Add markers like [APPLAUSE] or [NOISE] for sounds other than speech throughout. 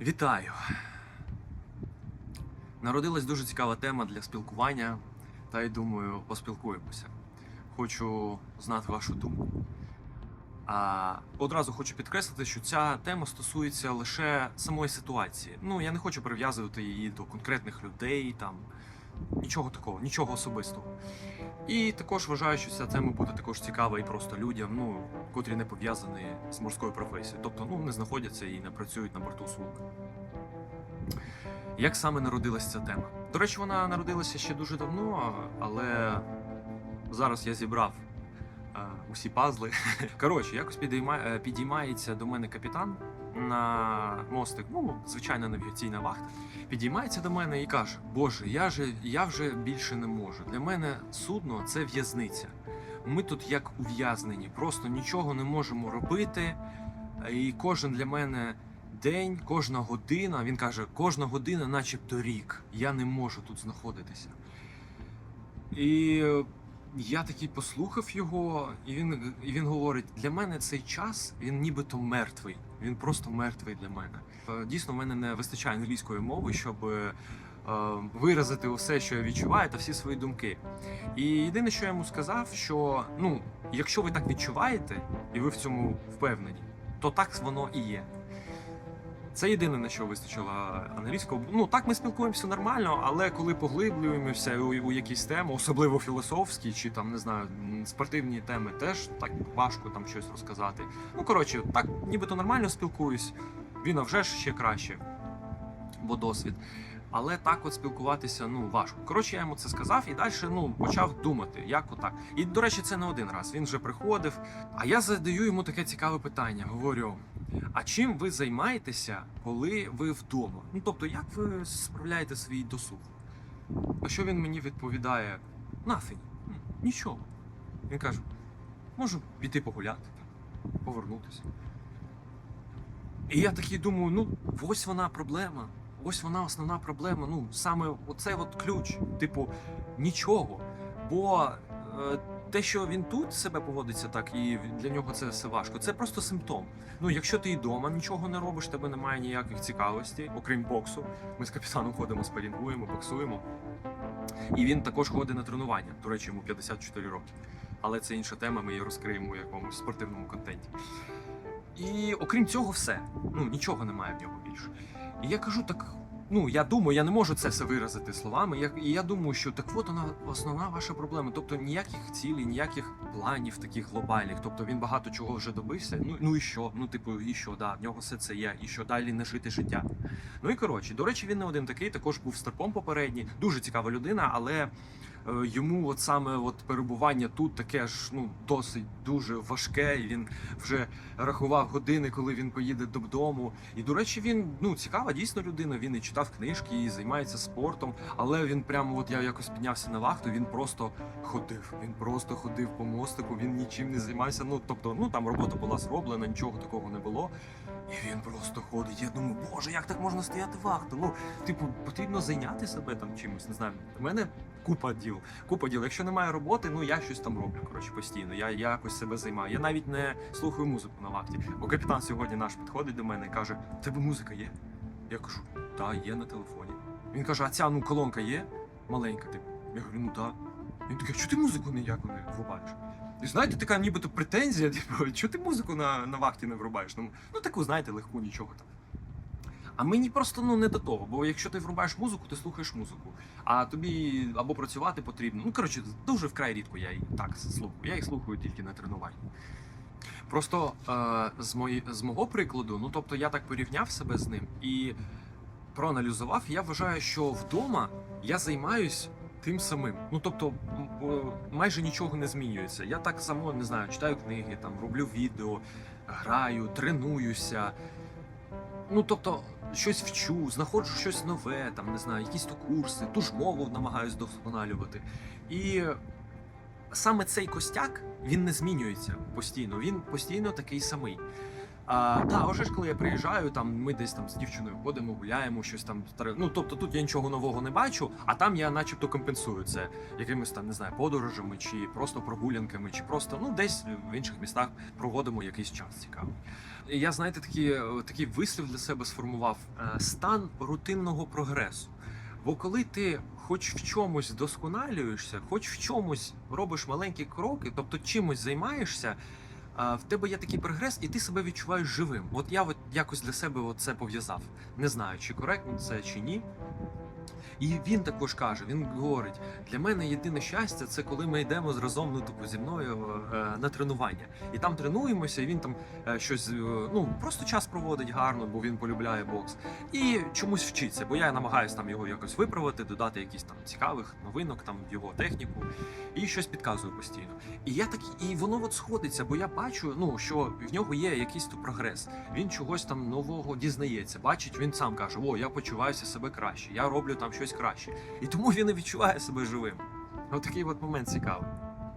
Вітаю! Народилась дуже цікава тема для спілкування, та й думаю, поспілкуємося. Хочу знати вашу думку. А одразу хочу підкреслити, що ця тема стосується лише самої ситуації. Ну, я не хочу прив'язувати її до конкретних людей, там нічого такого, нічого особистого. І також вважаю, що ця тема буде також цікава і просто людям, ну, котрі не пов'язані з морською професією. Тобто, ну, не знаходяться і не працюють на борту судна. Як саме народилася ця тема? До речі, вона народилася ще дуже давно, але зараз я зібрав е, усі пазли. [LAUGHS] Коротше, якось е, підіймається до мене капітан на мостик, ну, звичайна навігаційна вахта. Підіймається до мене і каже: Боже, я же я вже більше не можу. Для мене судно це в'язниця. Ми тут як ув'язнені, просто нічого не можемо робити. І кожен для мене день, кожна година, він каже, кожна година, начебто рік. Я не можу тут знаходитися. І я такий послухав його, і він, і він говорить: для мене цей час він нібито мертвий. Він просто мертвий для мене. Е, Дійсно, в мене не вистачає англійської мови, щоб е, виразити усе, що я відчуваю, та всі свої думки. І єдине, що я йому сказав, що ну, якщо ви так відчуваєте, і ви в цьому впевнені, то так воно і є. Це єдине, на що вистачило англійського. Ну так ми спілкуємося нормально, але коли поглиблюємося у, у якісь теми, особливо філософські чи там не знаю, спортивні теми, теж так важко там щось розказати. Ну коротше, так нібито нормально спілкуюсь. Він а вже ж ще краще, бо досвід. Але так от спілкуватися ну важко. Коротше, я йому це сказав і далі ну почав думати, як отак. І до речі, це не один раз. Він вже приходив. А я задаю йому таке цікаве питання. Говорю: а чим ви займаєтеся, коли ви вдома? Ну тобто, як ви справляєте свій досуг? А що він мені відповідає? Nothing. Нічого. Він каже: можу піти погуляти, повернутися. І я такий думаю, ну ось вона проблема. Ось вона основна проблема. Ну, саме оце от ключ, типу, нічого. Бо е, те, що він тут себе поводиться так, і для нього це все важко, це просто симптом. Ну, якщо ти і вдома нічого не робиш, тебе немає ніяких цікавостей, окрім боксу. Ми з капітаном ходимо, спарінгуємо, боксуємо. І він також ходить на тренування. До речі, йому 54 роки. Але це інша тема, ми її розкриємо у якомусь спортивному контенті. І окрім цього, все. Ну, нічого немає в нього більше. І я кажу, так. Ну, я думаю, я не можу це все виразити словами. Я, і я думаю, що так от вона основна ваша проблема. Тобто ніяких цілей, ніяких планів таких глобальних. Тобто він багато чого вже добився. Ну, ну і що? Ну, типу, і що, да, в нього все це є, і що далі не жити життя. Ну і коротше, до речі, він не один такий, також був старпом попередній, дуже цікава людина, але йому от саме от перебування тут таке ж ну досить дуже важке. І він вже рахував години, коли він поїде додому. І до речі, він ну цікава дійсно людина. Він і читав книжки, і займається спортом. Але він прямо, от я якось піднявся на вахту. Він просто ходив. Він просто ходив по мостику. Він нічим не займався. Ну тобто, ну там робота була зроблена, нічого такого не було. І він просто ходить. Я думаю, боже, як так можна стояти вахту? Ну, типу, потрібно зайняти себе там чимось. Не знаю. У мене купа діл. Купа діл. Якщо немає роботи, ну я щось там роблю. Коротше, постійно. Я, я якось себе займаю. Я навіть не слухаю музику на вахті. Бо капітан сьогодні наш підходить до мене і каже: «В тебе музика є? Я кажу, так, є на телефоні. Він каже, а ця ну колонка є? Маленька, типу. Я говорю, ну так. Він такий, що ти музику ніяку не врубаєш? І знаєте, така нібито претензія, типу, що ти музику на, на вахті не врубаєш? Ну, ну таку, знаєте, легку, нічого там. А мені просто ну не до того, бо якщо ти врубаєш музику, ти слухаєш музику. А тобі або працювати потрібно. Ну коротше, дуже вкрай рідко я її так слухаю. Я їх слухаю тільки на тренуванні. Просто е, з, мої, з мого прикладу, ну тобто я так порівняв себе з ним і проаналізував, я вважаю, що вдома я займаюсь тим самим. Ну тобто, майже нічого не змінюється. Я так само не знаю, читаю книги, там роблю відео, граю, тренуюся. Ну тобто, щось вчу, знаходжу щось нове, там не знаю, якісь то курси, ту ж мову намагаюсь вдосконалювати. І саме цей костяк він не змінюється постійно. Він постійно такий самий. А, та, вже ж коли я приїжджаю, там ми десь там з дівчиною ходимо, гуляємо, щось там. Ну тобто тут я нічого нового не бачу, а там я начебто компенсую це якимись там, не знаю, подорожами, чи просто прогулянками, чи просто ну десь в інших містах проводимо якийсь час цікавий. Я знаєте, такі, такий вислів для себе сформував е, стан рутинного прогресу. Бо коли ти хоч в чомусь досконалюєшся, хоч в чомусь робиш маленькі кроки, тобто чимось займаєшся, в тебе є такий прогрес, і ти себе відчуваєш живим. От я от якось для себе це пов'язав. Не знаю, чи коректно це чи ні. І він також каже: він говорить: для мене єдине щастя це коли ми йдемо разом ну, типу, зі мною е, на тренування. І там тренуємося, і він там е, щось е, ну просто час проводить гарно, бо він полюбляє бокс. І чомусь вчиться, бо я намагаюся там його якось виправити, додати якісь там цікавих новинок, там його техніку, і щось підказую постійно. І я так, і воно от сходиться, бо я бачу, ну що в нього є якийсь тут прогрес. Він чогось там нового дізнається. Бачить, він сам каже: О, я почуваюся себе краще, я роблю там щось краще. І тому він і відчуває себе живим. Отакий от момент цікавий.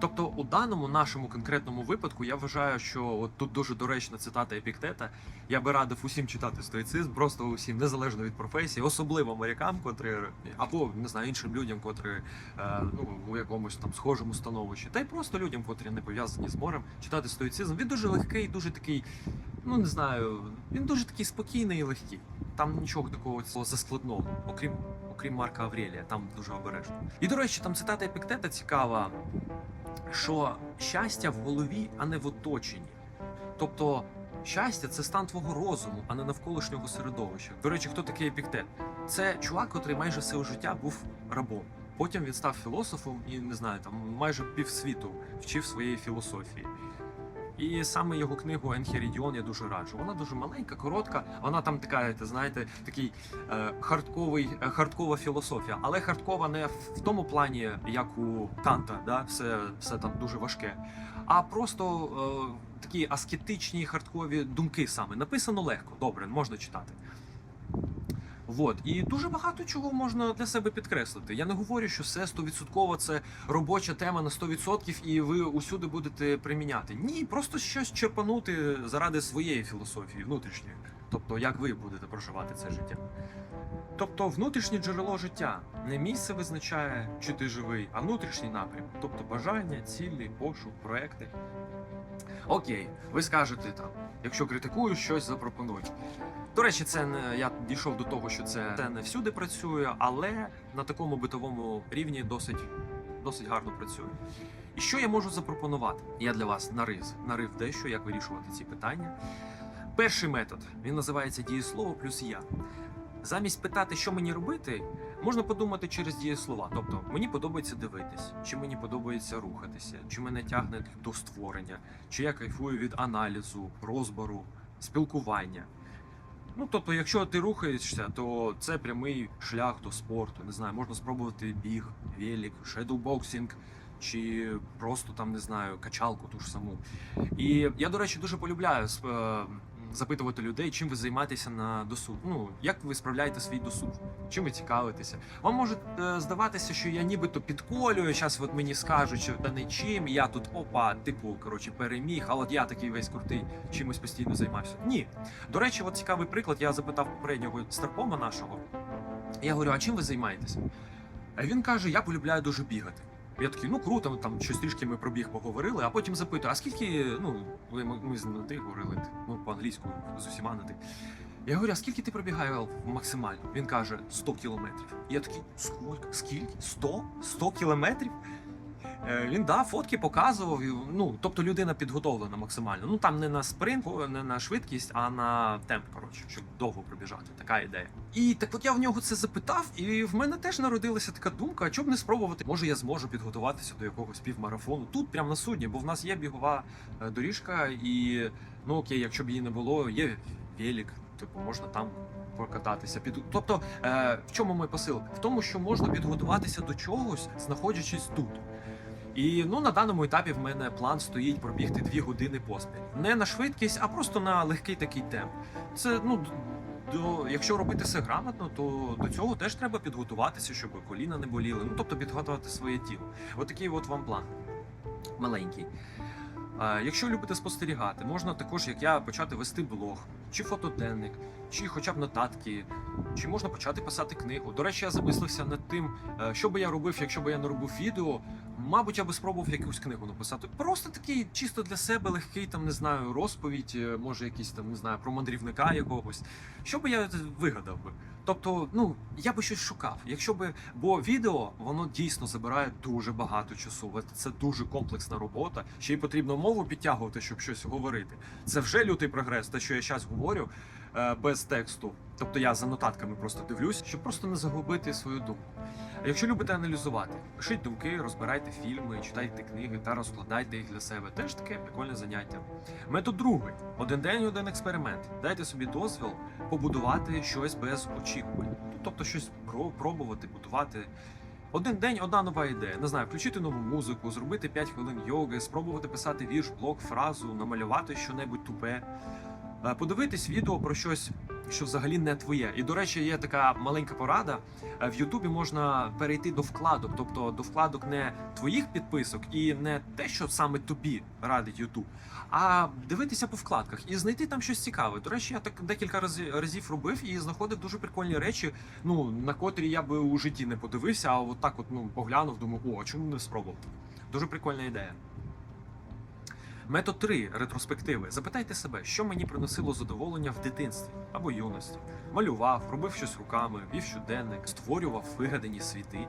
Тобто, у даному нашому конкретному випадку я вважаю, що от тут дуже доречна цитата Епіктета. Я би радив усім читати стоїцизм, просто усім, незалежно від професії, особливо морякам, котрі або не знаю іншим людям, котрі е, ну у якомусь там схожому становищі, та й просто людям, котрі не пов'язані з морем, читати стоїцизм. Він дуже легкий, дуже такий, ну не знаю, він дуже такий спокійний і легкий. Там нічого такого цього заскладного, окрім окрім Марка Аврелія, там дуже обережно. І до речі, там цитата Епіктета цікава, що щастя в голові, а не в оточенні. Тобто щастя це стан твого розуму, а не навколишнього середовища. До речі, хто такий епіктет? Це чувак, котрий майже все життя був рабом. Потім він став філософом і не знаю, там майже півсвіту вчив своєї філософії. І саме його книгу Енхерідіон я дуже раджу. Вона дуже маленька, коротка. Вона там така, знаєте, такий е, хардковий, е, хардкова філософія, але хардкова не в тому плані, як у Канта, да? все, все там дуже важке, а просто е, такі аскетичні хардкові думки саме. Написано легко, добре, можна читати. Вот. І дуже багато чого можна для себе підкреслити. Я не говорю, що все 100% це робоча тема на 100% і ви усюди будете приміняти. Ні, просто щось черпанути заради своєї філософії внутрішньої. Тобто, як ви будете проживати це життя. Тобто, внутрішнє джерело життя не місце визначає, чи ти живий, а внутрішній напрям. Тобто бажання, цілі, пошук, проекти. Окей, ви скажете там, якщо критикую, щось запропонуй. До речі, це не я дійшов до того, що це, це не всюди працює, але на такому битовому рівні досить, досить гарно працює. І що я можу запропонувати? Я для вас нарив, нарив дещо, як вирішувати ці питання. Перший метод він називається дієслово плюс я. Замість питати, що мені робити, можна подумати через дієслова. Тобто, мені подобається дивитись, чи мені подобається рухатися, чи мене тягне до створення, чи я кайфую від аналізу, розбору, спілкування. Ну, тобто, якщо ти рухаєшся, то це прямий шлях до спорту. Не знаю, можна спробувати біг, велик, шедоубоксинг, чи просто там не знаю, качалку ту ж саму. І я, до речі, дуже полюбляю запитувати людей, чим ви займаєтеся на досуг. Ну, як ви справляєте свій досуг, чим ви цікавитеся. Вам може е, здаватися, що я нібито підколюю, зараз от мені скажуть, що та не чим, я тут опа, типу, коротше, переміг, а от я такий весь крутий, чимось постійно займався. Ні. До речі, от цікавий приклад, я запитав попереднього старпома нашого. Я говорю, а чим ви займаєтеся? А він каже: я полюбляю дуже бігати. Я такий, ну круто, там щось трішки ми про біг поговорили, а потім запитую, а скільки, ну, ми, ми з на ти говорили, ну, по-англійську, з усіма на ти. Я говорю, а скільки ти пробігає максимально? Він каже 100 кілометрів. Я такий, скільки? Скільки? 100? 100 кілометрів? Е, Він да, фотки показував. Ну, тобто людина підготовлена максимально. Ну там не на спринт, не на швидкість, а на темп, коротше, щоб довго пробіжати. Така ідея. І так от я в нього це запитав, і в мене теж народилася така думка: а чому не спробувати? Може, я зможу підготуватися до якогось півмарафону тут, прямо на судні, бо в нас є бігова е, доріжка, і ну окей, якщо б її не було, є велик, типу, можна там. Прокататися під тобто, е, в чому мій посил? В тому, що можна підготуватися до чогось, знаходячись тут. І ну на даному етапі в мене план стоїть пробігти дві години поспіль. Не на швидкість, а просто на легкий такий темп. Це ну до якщо робити все грамотно, то до цього теж треба підготуватися, щоб коліна не боліли. Ну тобто підготувати своє тіло. Отакий от вам план маленький. Якщо любите спостерігати, можна також, як я, почати вести блог, чи фотоденник, чи хоча б нотатки, чи можна почати писати книгу. До речі, я замислився над тим, е, що би я робив, якщо б я не робив відео. Мабуть, я би спробував якусь книгу написати. Просто такий чисто для себе легкий, там не знаю, розповідь, е, може якийсь там не знаю про мандрівника якогось. Що би я вигадав би? Тобто, ну я би щось шукав. Якщо би, бо відео воно дійсно забирає дуже багато часу. Це дуже комплексна робота. Ще й потрібно мову підтягувати, щоб щось говорити. Це вже лютий прогрес. Те, що я зараз говорю е, без тексту. Тобто я за нотатками просто дивлюсь, щоб просто не загубити свою думку. А якщо любите аналізувати, пишіть думки, розбирайте фільми, читайте книги та розкладайте їх для себе. Теж таке прикольне заняття. Метод другий: один день, один експеримент. Дайте собі дозвіл побудувати щось без очікувань. Ну, Тобто щось про- пробувати, будувати. Один день, одна нова ідея. Не знаю, включити нову музику, зробити 5 хвилин йоги, спробувати писати вірш, блог, фразу, намалювати щось тупе, Е, подивитись відео про щось, що взагалі не твоє. І до речі, є така маленька порада. Е, В Ютубі можна перейти до вкладок, тобто до вкладок не твоїх підписок і не те, що саме тобі радить Ютуб, а дивитися по вкладках і знайти там щось цікаве. До речі, я так декілька разів, робив і знаходив дуже прикольні речі, ну на котрі я би у житті не подивився, а от так от ну поглянув, думаю, о, чому не спробував? Дуже прикольна ідея. Метод 3. ретроспективи. Запитайте себе, що мені приносило задоволення в дитинстві або юності. Малював, робив щось руками, вів щоденник, створював вигадані світи.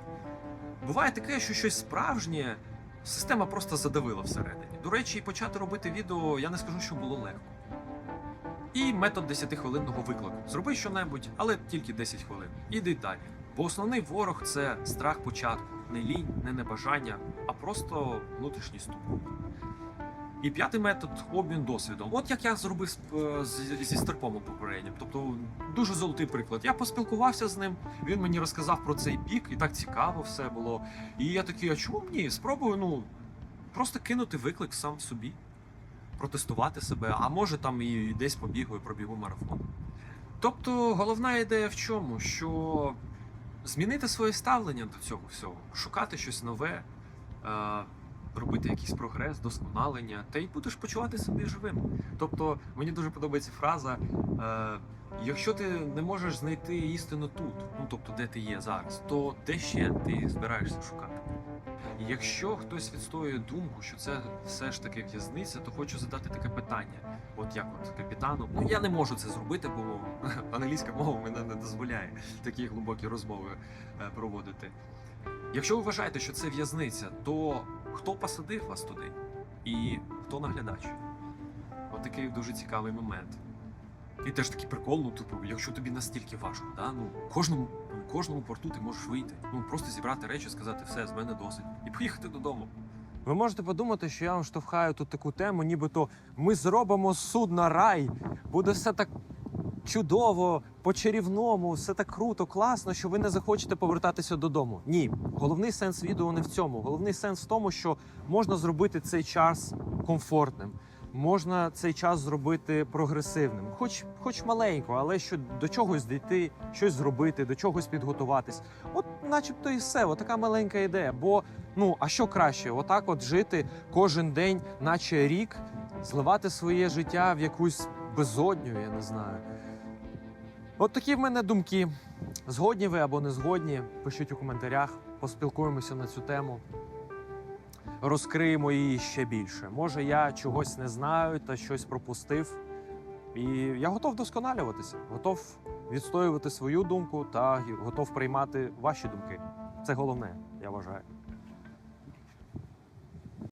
Буває таке, що щось справжнє система просто задавила всередині. До речі, почати робити відео я не скажу, що було легко. І метод 10-хвилинного виклику. Зроби щонебудь, але тільки 10 хвилин. Іди далі. Бо основний ворог це страх початку, не лінь, не небажання, а просто внутрішній ступор. І п'ятий метод обмін досвідом. От як я зробив е, зі Старпомом попереднім. Тобто дуже золотий приклад. Я поспілкувався з ним, він мені розказав про цей бік, і так цікаво все було. І я такий, а чому ні? Спробую, ну просто кинути виклик сам собі, протестувати себе, а може там і десь побігаю, пробігу марафон. Тобто головна ідея в чому? Що змінити своє ставлення до цього всього, шукати щось нове. Робити якийсь прогрес, досконалення, та й будеш почувати себе живим. Тобто мені дуже подобається фраза: е, якщо ти не можеш знайти істину тут, ну тобто де ти є зараз, то де ще ти збираєшся шукати? Якщо хтось відстоює думку, що це все ж таки в'язниця, то хочу задати таке питання: от як от капітану, ну я не можу це зробити, бо [LAUGHS] англійська мова мене не дозволяє такі глибокі розмови е, проводити. Якщо ви вважаєте, що це в'язниця, то хто посадив вас туди? І хто наглядач? От такий дуже цікавий момент. І теж такий прикол, ну, типу, якщо тобі настільки важко, да? ну, кожному, кожному порту ти можеш вийти. Ну, просто зібрати речі, сказати, все, з мене досить, і поїхати додому. Ви можете подумати, що я вам штовхаю тут таку тему, нібито ми зробимо суд на рай, буде все так чудово, по-чарівному, все так круто, класно, що ви не захочете повертатися додому. Ні, головний сенс відео не в цьому. Головний сенс в тому, що можна зробити цей час комфортним. Можна цей час зробити прогресивним, хоч хоч маленько, але що до чогось дійти, щось зробити, до чогось підготуватись. От, начебто, і все, отака маленька ідея. Бо ну а що краще, отак, от жити кожен день, наче рік, зливати своє життя в якусь безодню, я не знаю. От такі в мене думки. Згодні ви або не згодні, пишіть у коментарях, поспілкуємося на цю тему. Розкриємо її ще більше. Може, я чогось не знаю та щось пропустив. І я готов досконалюватися, готов відстоювати свою думку та готов приймати ваші думки. Це головне, я вважаю.